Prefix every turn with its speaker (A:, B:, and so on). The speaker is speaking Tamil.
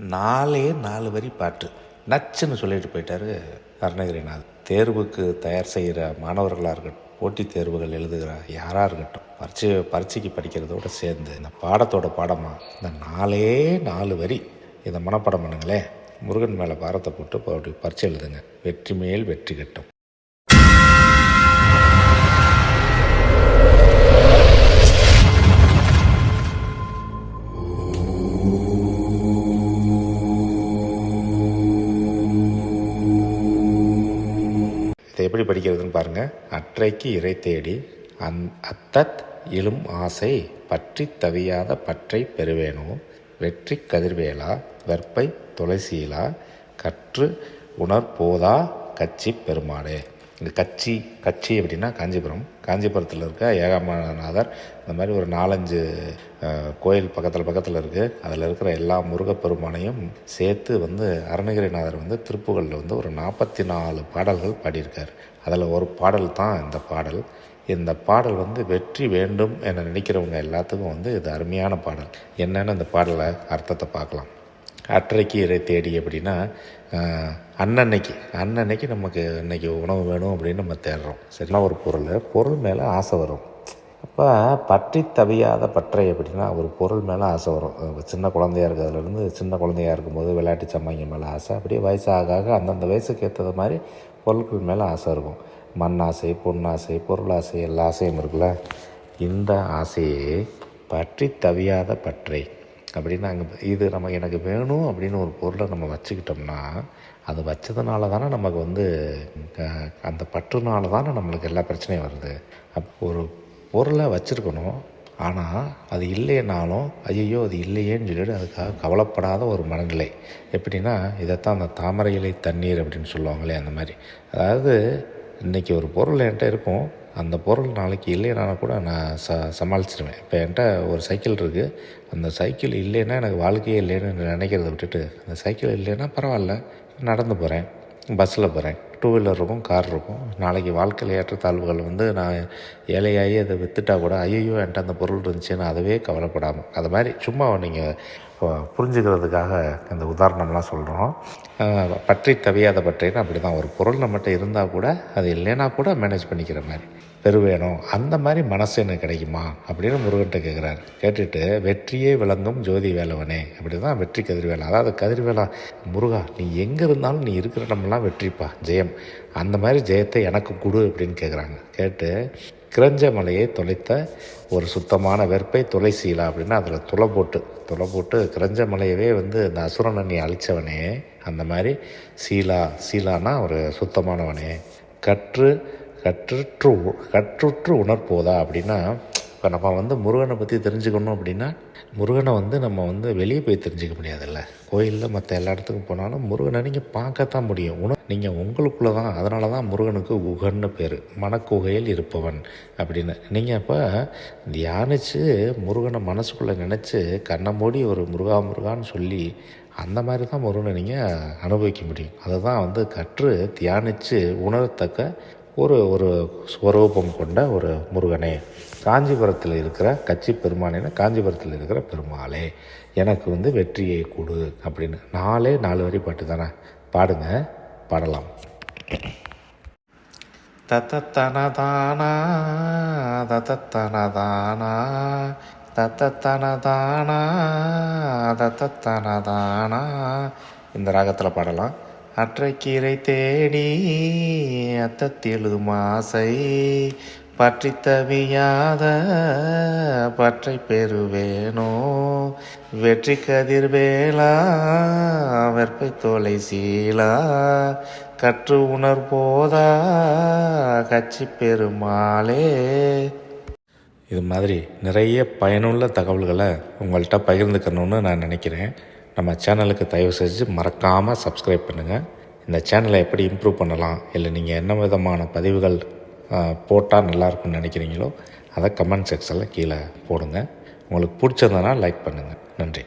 A: நாலே நாலு வரி பாட்டு. நச்சுன்னு சொல்லிட்டு போயிட்டாரு அருணகிரிநாத் தேர்வுக்கு தயார் செய்கிற மாணவர்களாக இருக்கட்டும் போட்டித் தேர்வுகள் எழுதுகிற யாராக இருக்கட்டும் பரீட்சை பரீட்சைக்கு படிக்கிறதோட சேர்ந்து இந்த பாடத்தோட பாடமாக இந்த நாலே நாலு வரி இதை மனப்பாடம் பண்ணுங்களேன். முருகன் மேலே பாரத்தை போட்டு அப்படி பரீட்சை எழுதுங்க. வெற்றி மேல் வெற்றி கட்டும். எப்படி படிக்கிறதுன்னு பாருங்கள் அற்றைக்கு இறை தேடி அந் அத்தத் இழும் ஆசை பற்றி தவியாத பற்றை பெறுவேனோ? வெற்றி கதிர்வேலா வெற்பை துளசியிலா கற்று உணர்போதா கட்சி பெருமாளே. இந்த கட்சி கட்சி அப்படின்னா காஞ்சிபுரம். காஞ்சிபுரத்தில் இருக்க ஏகாமநாதர் இந்த மாதிரி ஒரு நாலஞ்சு கோயில் பக்கத்தில் பக்கத்தில் இருக்குது அதில் இருக்கிற எல்லா முருகப்பெருமானையும் சேர்த்து வந்து அருணகிரிநாதர் வந்து திருப்புகளில் வந்து ஒரு நாற்பத்தி நாலு பாடல்கள் பாடியிருக்கார். அதில் ஒரு பாடல் தான் இந்த பாடல். இந்த பாடல் வந்து வெற்றி வேண்டும் என நினைக்கிறவங்க எல்லாத்துக்கும் வந்து இது அருமையான பாடல். என்னென்னு இந்த பாடலை அர்த்தத்தை பார்க்கலாம். அற்றைக்கு இறை தேடி அப்படின்னா அன்னன்னைக்கு. அன்னன்னைக்கு நமக்கு இன்றைக்கி உணவு வேணும் அப்படின்னு நம்ம தேடுறோம். சரினா ஒரு பொருள். பொருள் மேலே ஆசை வரும். அப்போ பற்றி தவியாத பற்றை அப்படின்னா ஒரு பொருள் மேலே ஆசை வரும். சின்ன குழந்தையா இருக்கிறதுலேருந்து சின்ன குழந்தையா இருக்கும்போது விளையாட்டு சம்மாங்க மேலே ஆசை. அப்படியே வயசாக ஆக அந்தந்த வயசுக்கு ஏற்றது மாதிரி பொருட்கள் மேலே ஆசை இருக்கும். மண் ஆசை பொன்னாசை ஆசை எல்லா ஆசையும் இருக்குல்ல? இந்த ஆசையே பற்றி தவியாத பற்றை. அப்படின்னு அங்கே இது நம்ம எனக்கு வேணும் அப்படின்னு ஒரு பொருளை நம்ம வச்சுக்கிட்டோம்னா அது வச்சதுனால தானே நமக்கு வந்து அந்த பற்றுனால தானே நம்மளுக்கு எல்லா பிரச்சனையும் வருது. அப் ஒரு பொருளை வச்சுருக்கணும் ஆனால் அது இல்லைனாலும் ஐயோ அது இல்லையேன்னு சொல்லிட்டு அதுக்காக கவலைப்படாத ஒரு மனநிலை. எப்படின்னா இதைத்தான் அந்த தாமரை இலை தண்ணீர் அப்படின்னு சொல்லுவாங்களே அந்த மாதிரி. அதாவது இன்றைக்கி ஒரு பொருள் என்கிட்ட இருக்கும் அந்த பொருள் நாளைக்கு இல்லைனாலும் கூட நான் ச சமாளிச்சிடுவேன் இப்போ என்கிட்ட ஒரு சைக்கிள் இருக்குது அந்த சைக்கிள் இல்லைன்னா எனக்கு வாழ்க்கையே இல்லைன்னு நினைக்கிறத விட்டுட்டு அந்த சைக்கிள் இல்லைன்னா பரவாயில்ல நடந்து போகிறேன் பஸ்ஸில் போகிறேன் டூ வீலர் இருக்கும் கார் இருக்கும். நாளைக்கு வாழ்க்கையில் ஏற்றத்தாழ்வுகள் வந்து நான் ஏழையாகி அதை விற்றுட்டா கூட ஐயோ என்கிட்ட அந்த பொருள் இருந்துச்சுன்னு அதவே கவலைப்படாமல் அது மாதிரி சும்மா நீங்கள் புரிஞ்சுக்கிறதுக்காக இந்த உதாரணம்லாம் சொல்கிறோம் பற்றி கவியாத பற்றின்னு அப்படி தான் ஒரு பொருள் நம்மகிட்ட இருந்தால் கூட அது இல்லைன்னா கூட மேனேஜ் பண்ணிக்கிற மாதிரி. பெருவேணும் அந்த மாதிரி மனசு எனக்கு கிடைக்குமா? அப்படின்னு முருகன்ட்ட கேட்குறாரு கேட்டுட்டு வெற்றியே விளங்கும் ஜோதி வேலவனே. அப்படி தான் வெற்றி கதிர்வேலா. அதாவது கதிர்வேலா முருகா நீ எங்கே இருந்தாலும் நீ இருக்கிற நம்மலாம் வெற்றிப்பா ஜெயம். அந்த மாதிரி ஜெயத்தை எனக்கு கொடு அப்படின்னு கேட்குறாங்க கேட்டு கிரஞ்ச மலையை தொலைத்த ஒரு சுத்தமான வெற்பை துளைசீலா அப்படின்னா அதில் துளை போட்டு துளை போட்டு கிரஞ்ச மலையவே வந்து இந்த அசுரனை அழித்தவனே அழிச்சவனே. அந்த மாதிரி சீலா சீலானா ஒரு சுத்தமானவனே. கற்று கற்றுற்று கற்றுற்று உணர்ப்போதா அப்படின்னா இப்போ நம்ம வந்து முருகனை பற்றி தெரிஞ்சுக்கணும் அப்படின்னா முருகனை வந்து நம்ம வந்து வெளியே போய் தெரிஞ்சுக்க முடியாதுல்ல. கோயிலில் மற்ற எல்லா இடத்துக்கும் போனாலும் முருகனை நீங்கள் பார்க்கத்தான் முடியும். உண நீங்கள் உங்களுக்குள்ளே தான் அதனால தான் முருகனுக்கு உகன்னு பேர். மனக்குகையில் இருப்பவன் அப்படின்னு. நீங்கள் அப்போ தியானித்து முருகனை மனசுக்குள்ளே நினச்சி கண்ணை மூடி ஒரு முருகா முருகான்னு சொல்லி அந்த மாதிரி தான் முருகனை நீங்கள் அனுபவிக்க முடியும். அதுதான் வந்து கற்று தியானித்து உணரத்தக்க ஒரு ஒரு ஸ்வரூபம் கொண்ட ஒரு முருகனே காஞ்சிபுரத்தில் இருக்கிற கட்சி பெருமானேன்னு காஞ்சிபுரத்தில் இருக்கிற பெருமாளே எனக்கு வந்து வெற்றியை கொடு அப்படின்னு. நாலே நாலு வரி பாட்டு தானே? பாடுங்க பாடலாம். தத்தனதானா தத்தனதானா தத்தனதானா தத்தனதானா இந்த ராகத்தில் பாடலாம். அற்றைக்கீரை தேடி அத்தத்தெழுதும் ஆசை. பற்றி தவியாத பற்றை பெறுவேனோ? வெற்றி கதிர்வேளா வெற்பை தோலை சீலா. கற்று உணர்போதா கட்சி பெருமாளே. இது மாதிரி நிறைய பயனுள்ள தகவல்களை உங்கள்கிட்ட பகிர்ந்துக்கணும்னு நான் நினைக்கிறேன். நம்ம சேனலுக்கு தயவு செஞ்சு மறக்காமல் சப்ஸ்கிரைப் பண்ணுங்கள் இந்த சேனலை எப்படி இம்ப்ரூவ் பண்ணலாம் இல்லை நீங்கள் என்ன விதமான பதிவுகள் போட்டால் நல்லாயிருக்கும்னு நினைக்கிறீங்களோ அதை கமெண்ட் செக்ஷனில் கீழே போடுங்க. உங்களுக்கு பிடிச்சிருந்தனா லைக் பண்ணுங்கள் நன்றி.